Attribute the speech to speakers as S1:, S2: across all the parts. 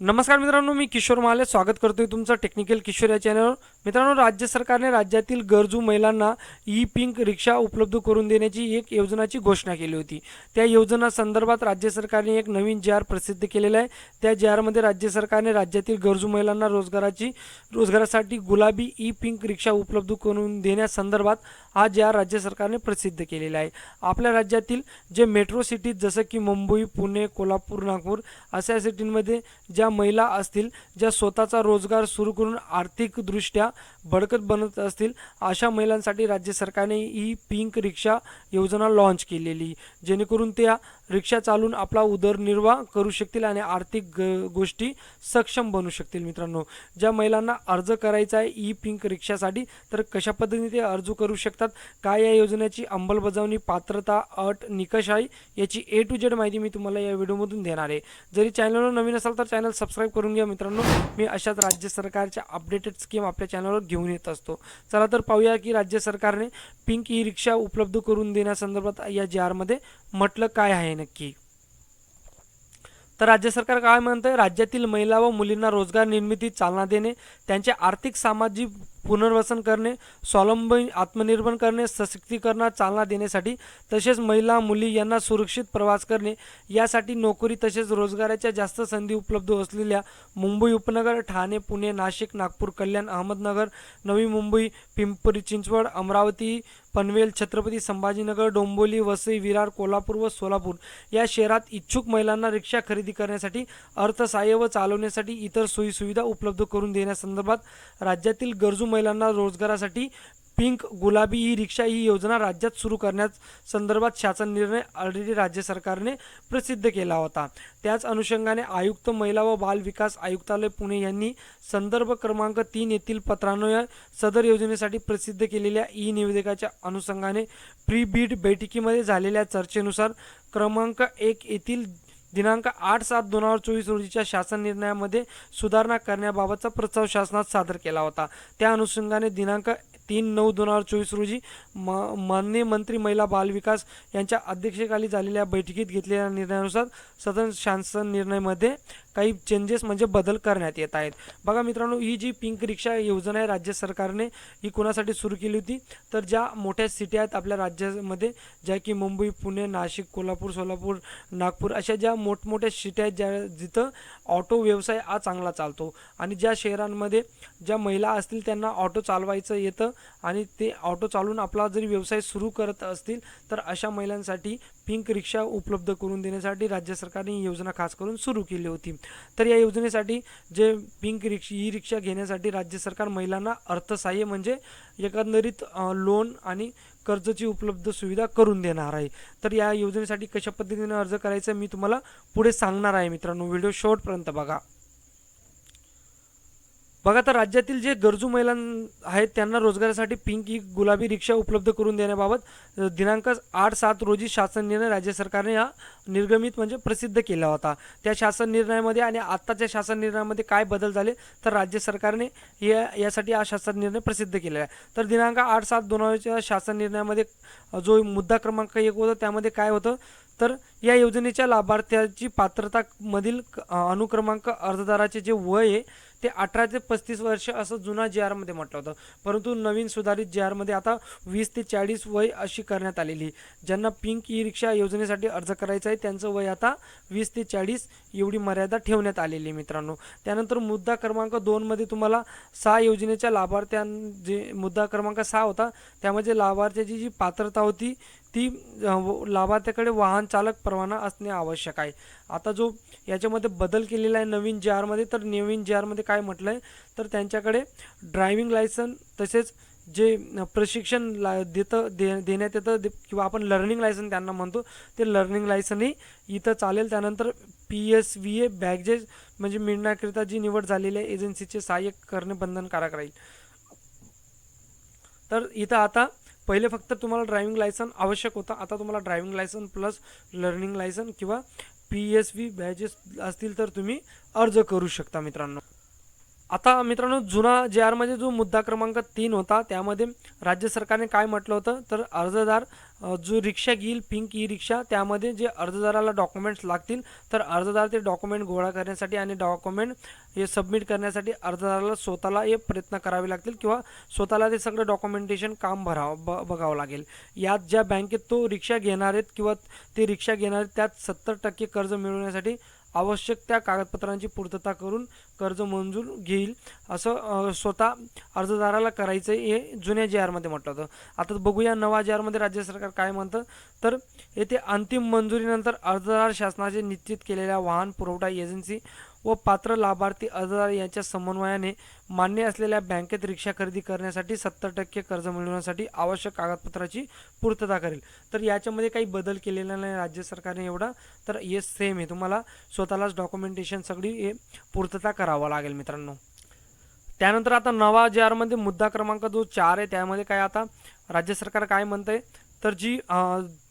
S1: नमस्कार मित्रांनो मी किशोर महाले स्वागत करतोय तुमचं टेक्निकल किशोर या चॅनलवर मित्रांनो राज्य सरकारने राज्यातील गरजू महिलांना ई पिंक रिक्षा उपलब्ध करून देण्याची एक योजनाची घोषणा केली होती. त्या योजना संदर्भात राज्य सरकारने एक नवीन जी आर प्रसिद्ध केलेला आहे. त्या जी आरमध्ये राज्य सरकारने राज्यातील गरजू महिलांना रोजगाराची रोजगारासाठी गुलाबी ई पिंक रिक्षा उपलब्ध करून देण्यासंदर्भात हा जी आर राज्य सरकारने प्रसिद्ध केलेला आहे. आपल्या राज्यातील जे मेट्रो सिटीज जसं की मुंबई पुणे कोल्हापूर नागपूर अशा सिटींमध्ये ज्या महिला असतील ज्या स्वतःचा रोजगार सुरू करून आर्थिकदृष्ट्या बडकत बनत असतील अशा महिलांसाठी राज्य सरकारने ही पिंक रिक्षा योजना लॉन्च केलेली जेणेकरून त्या रिक्षा चालून आपला उदरनिर्वाह करू शकतील आणि आर्थिक ग गोष्टी सक्षम बनू शकतील मित्रांनो. ज्या महिलांना अर्ज करायचा आहे ई पिंक रिक्षासाठी तर कशा पद्धतीने ते अर्ज करू शकतात काय या योजनेची अंमलबजावणी पात्रता अट निकष आहे याची ए टू जेड माहिती मी तुम्हाला या व्हिडिओमधून देणार आहे. जरी चॅनलवर नवीन असाल तर चॅनल सबस्क्राईब करून घ्या मित्रांनो. मी अशाच राज्य सरकारच्या अपडेटेड स्कीम आपल्या चॅनलवर घेऊन येत असतो. चला तर पाहूया की राज्य सरकारने पिंक ई रिक्षा उपलब्ध करून देण्यासंदर्भात या जी आरमध्ये म्हटलं काय आहे. नक्की. तर राज्य सरकार काय म्हणतंय? राज्यातील महिला व मुलींना रोजगार निर्मितीत चालना देणे त्यांचे आर्थिक सामाजिक पुनर्वसन करणे स्वावलंबी आत्मनिर्भर करणे सशक्तीकरणात चालना देण्यासाठी तसेच महिला मुली यांना सुरक्षित प्रवास करणे यासाठी नोकरी तसेच रोजगाराच्या जास्त संधी उपलब्ध असलेल्या मुंबई उपनगर ठाणे पुणे नाशिक नागपूर कल्याण अहमदनगर नवी मुंबई पिंपरी चिंचवड अमरावती पनवेल छत्रपती संभाजीनगर डोंबोली वसई विरार कोल्हापूर व सोलापूर या शहरात इच्छुक महिलांना रिक्षा खरेदी करण्यासाठी अर्थसहाय्य व चालवण्यासाठी इतर सोयीसुविधा उपलब्ध करून देण्यासंदर्भात राज्यातील गरजू महिलांना रोजगारासाठी पिंक गुलाबी ही रिक्षा ही योजना राज्यात सुरू करण्यास संदर्भात शासन निर्णय ऑलरेडी राज्य सरकारने प्रसिद्ध केला होता. त्याच अनुषंगाने आयुक्त महिला व बाल विकास आयुक्तालय पुणे यांनी संदर्भ क्रमांक तीन येथील पत्रान्वये सदर योजनेसाठी प्रसिद्ध केलेल्या ई निवेदकाच्या अनुषंगाने प्री बीड बैठकीमध्ये झालेल्या चर्चेनुसार क्रमांक एक येथील दिनांक आठ सात दोन हजार चोवीस रोजीच्या शासन निर्णयामध्ये सुधारणा करण्याबाबतचा प्रस्ताव शासनात सादर केला होता. त्या अनुषंगाने दिनांक तीन नऊ दोन हजार चोवीस रोजी म माननीय मंत्री महिला बालविकास यांच्या अध्यक्षतेखाली झालेल्या बैठकीत घेतलेल्या निर्णयानुसार सदन शासन निर्णयमध्ये काही चेंजेस म्हणजे बदल करण्यात येत आहेत. बघा मित्रांनो ही जी पिंक रिक्षा योजना आहे राज्य सरकारने ही कोणासाठी सुरू केली होती? तर ज्या मोठ्या सिटी आहेत आपल्या राज्यामध्ये ज्या की मुंबई पुणे नाशिक कोल्हापूर सोलापूर नागपूर अशा ज्या मोठमोठ्या सिटी आहेत ज्या जिथं ऑटो व्यवसाय हा चांगला चालतो. आणि ज्या शहरांमध्ये ज्या महिला असतील त्यांना ऑटो चालवायचं येतं आणि ते ऑटो चालवून आपला जरी व्यवसाय सुरू करत असतील तर अशा महिलांसाठी पिंक रिक्षा उपलब्ध करून देण्यासाठी राज्य सरकारने ही योजना खास करून सुरू केली होती. तर या योजनेसाठी जे पिंक रिक्षा ई रिक्षा घेण्यासाठी राज्य सरकार महिलांना अर्थसहाय्य म्हणजे एकंदरीत लोन आणि कर्जची उपलब्ध सुविधा करून देणार आहे. तर या योजनेसाठी कशा पद्धतीने अर्ज करायचा मी तुम्हाला पुढे सांगणार आहे मित्रांनो. व्हिडिओ शेवटपर्यंत बघा. बघा तर राज्यातील जे गरजू महिला आहेत त्यांना रोजगारासाठी पिंक ही गुलाबी रिक्षा उपलब्ध करून देण्याबाबत दिनांक आठ सात रोजी शासन निर्णय राज्य सरकारने हा निर्गमित म्हणजे प्रसिद्ध केला होता. त्या शासन निर्णयामध्ये आणि आत्ताच्या शासन निर्णयामध्ये काय बदल झाले तर राज्य सरकारने या यासाठी हा शासन निर्णय प्रसिद्ध केलेला आहे. तर दिनांक आठ सात दोन हजारच्या शासन निर्णयामध्ये जो मुद्दा क्रमांक एक होता त्यामध्ये काय होतं तर या योजनेच्या लाभार्थ्याची पात्रता मधील अनुक्रमांक अर्जदाराचे जे वय आहे ते अठरा ते पस्तीस वर्ष असं जुना जे आरमध्ये म्हटलं होतं. परंतु नवीन सुधारित जे आरमध्ये आता वीस ते चाळीस वय अशी करण्यात आलेली ज्यांना पिंक ई रिक्षा योजनेसाठी अर्ज करायचा आहे त्यांचं वय आता वीस ते चाळीस एवढी मर्यादा ठेवण्यात आलेली आहे मित्रांनो. त्यानंतर मुद्दा क्रमांक दोनमध्ये तुम्हाला सहा योजनेच्या लाभार्थ्यां जे मुद्दा क्रमांक सहा होता त्यामध्ये लाभार्थ्याची जी पात्रता होती ती व- लाभार्थ्याकडे वाहन चालक परवाना असणे आवश्यक आहे. आता जो याच्यामध्ये बदल केलेला आहे नवीन जे आरमध्ये तर नवीन जे आरमध्ये काय म्हटलं आहे तर त्यांच्याकडे ड्रायव्हिंग लायसन तसेच जे प्रशिक्षण ला देतं दे देण्यात येतं दे- किंवा आपण लर्निंग लायसन त्यांना म्हणतो ते लर्निंग लायसनही इथं चालेल. त्यानंतर P S V A badges म्हणजे मिळण्याकरिता जी निवड झालेली आहे. एजन्सीचे सहाय्यक करणे बंधनकारक राहील. तर इथं आता पहिले फक्त तुम्हाला ड्रायव्हिंग लायसन आवश्यक होतं. आता तुम्हाला driving licence plus learning licence किंवा पी एस व्ही बॅजेस असतील तर तुम्ही अर्ज करू शकता मित्रांनो. आता मित्रांनो जुना जे आरमध्ये जो मुद्दा क्रमांक तीन होता त्यामध्ये राज्य सरकारने काय म्हटलं होतं? तर अर्जदार जो रिक्षा घेईल पिंक ई रिक्षा त्यामध्ये जे अर्जदाराला डॉक्युमेंट्स लागतील तर अर्जदार ते डॉक्युमेंट गोळा करण्यासाठी आणि डॉक्युमेंट हे सबमिट करण्यासाठी अर्जदाराला स्वतःला हे प्रयत्न करावे लागतील किंवा स्वतःला ते सगळं डॉक्युमेंटेशन काम भरावं ब बघावं लागेल. यात ज्या बँकेत तो रिक्षा घेणार आहेत किंवा ते रिक्षा घेणार आहेत त्यात सत्तर टक्के कर्ज मिळवण्यासाठी आवश्यक त्या कागदपत्रांची पूर्तता करून कर्ज मंजूर घेईल. असं स्वतः अर्जदाराला करायचं हे जुन्या जी आरमध्ये म्हटलं होतं. आता बघूया नवा जी आरमध्ये राज्य सरकार काय म्हणतं. तर येथे अंतिम मंजुरीनंतर अर्जदार शासनाचे निश्चित केलेल्या वाहन पुरवठा एजन्सी व पात्र लाभार्थी अर्जदार यांच्या समन्वयाने मान्य असलेल्या बँकेत रिक्षा खरेदी करण्यासाठी सत्तर टक्के कर्ज मिळवण्यासाठी आवश्यक कागदपत्राची पूर्तता करेल. तर याच्यामध्ये काही बदल केलेला नाही राज्य सरकारने एवढा. तर हे सेम आहे. तुम्हाला स्वतःलाच डॉक्युमेंटेशन सगळी हे पूर्तता करावं लागेल मित्रांनो. त्यानंतर आता नवा जे आरमध्ये मुद्दा क्रमांक जो चार आहे त्यामध्ये काय आता राज्य सरकार काय म्हणतंय? तर जी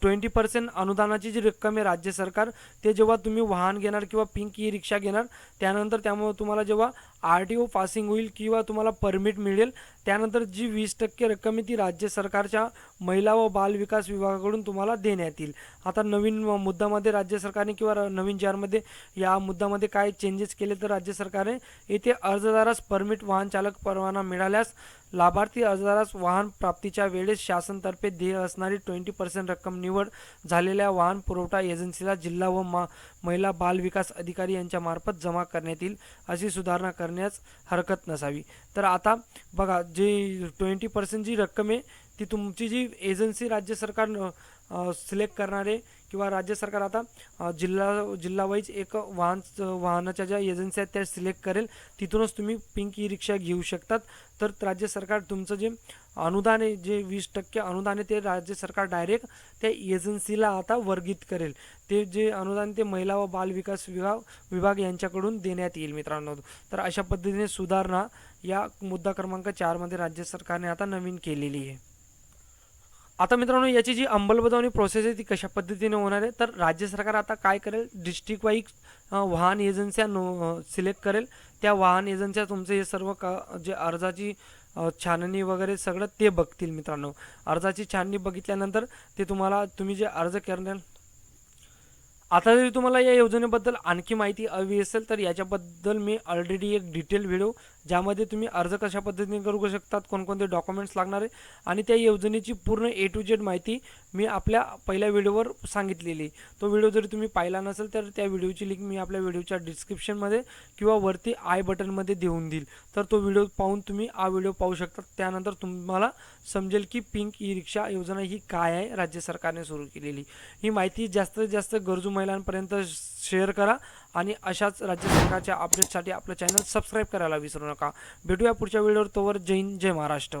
S1: ट्वेंटी पर्सेंट अनुदानाची जी रक्कम आहे राज्य सरकार ते जेव्हा तुम्ही वाहन घेणार किंवा पिंक ई रिक्षा घेणार त्यानंतर त्यामुळे तुम्हाला जेव्हा आर टी ओ पासिंग होईल किंवा तुम्हाला परमिट मिळेल. त्यानंतर जी वीस टक्के रक्कम आहे ती राज्य सरकारच्या महिला व बाल विकास विभागाकडून तुम्हाला देण्यात येईल. आता नवीन मुद्दामध्ये मुद्द्यामध्ये राज्य सरकारने किंवा नवीन जारमध्ये या मुद्द्यामध्ये काय चेंजेस केले तर राज्य सरकारने येथे अर्जदारास परमिट वाहन चालक परवाना मिळाल्यास लाभार्थी अर्जदारास वाहन प्राप्तीच्या वेळेस शासनतर्फे देय असणारी ट्वेंटी पर्सेंट रक्कम निवड झालेल्या वाहन पुरवठा एजन्सीला जिल्हा व मा महिला बाल विकास अधिकारी यांच्या मार्फत जमा करण्यात येईल अशी सुधारणा करण्यास हरकत नसावी. तर आता बघा जे ट्वेंटी पर्सेंट जी रक्कम आहे ती तुमची जी एजन्सी राज्य सरकार सिलेक्ट करणारे किंवा राज्य सरकार आता जिल्हा जिल्हावाईज एक वाहन वाहनाच्या ज्या एजन्सी आहेत त्या सिलेक्ट करेल. तिथूनच तुम्ही पिंक ई रिक्षा घेऊ शकतात. तर राज्य सरकार तुमचं जे अनुदान आहे जे वीस टक्के अनुदान आहे ते राज्य सरकार डायरेक्ट त्या एजन्सीला आता वर्गित करेल. ते जे अनुदान ते महिला व बाल विकास विभाग विभाग यांच्याकडून देण्यात येईल मित्रांनो. तर अशा पद्धतीने सुधारणा या मुद्दा क्रमांक चारमध्ये राज्य सरकारने आता नवीन केलेली आहे. आता मित्रांनो याची जी अंमलबजावणी प्रोसेस आहे ती कशा पद्धतीने होणार आहे? तर राज्य सरकार आता काय करेल? डिस्ट्रिक्ट वाईज वाहन एजन्स्या नो सिलेक्ट करेल. त्या वाहन एजन्स्या तुमचे हे सर्व का जे अर्जाची छाननी वगैरे सगळं ते बघतील मित्रांनो. अर्जाची छाननी बघितल्यानंतर ते तुम्हाला तुम्ही जे अर्ज करणार आता जरी तुम्हाला या योजनेबद्दल आणखी माहिती हवी असेल तर याच्याबद्दल मी ऑलरेडी एक डिटेल व्हिडिओ ज्यामध्ये तुम्ही अर्ज कशा पद्धतीने करू शकतात कोणकोणते डॉक्युमेंट्स लागणार आहे आणि त्या योजनेची पूर्ण ए टू जेड माहिती मी आपल्या पहिल्या व्हिडिओवर सांगितलेली तो व्हिडिओ जरी तुम्ही पाहिला नसेल तर त्या व्हिडिओची लिंक मी आपल्या व्हिडिओच्या डिस्क्रिप्शनमध्ये किंवा वरती आय बटनमध्ये देऊन देईल. तर तो व्हिडिओ पाहून तुम्ही हा व्हिडिओ पाहू शकता. त्यानंतर तुम्हाला समजेल की पिंक ई रिक्षा योजना ही काय आहे राज्य सरकारने सुरू केलेली. ही माहिती जास्तीत जास्त गरजू महिलांपर्यंत शेअर करा. आणि अशाच राज्य सरकारच्या अपडेट्ससाठी आपलं चॅनल सबस्क्राईब करायला विसरू नका. भेटूया पुढच्या व्हिडिओवर तोवर जय हिंद जय महाराष्ट्र.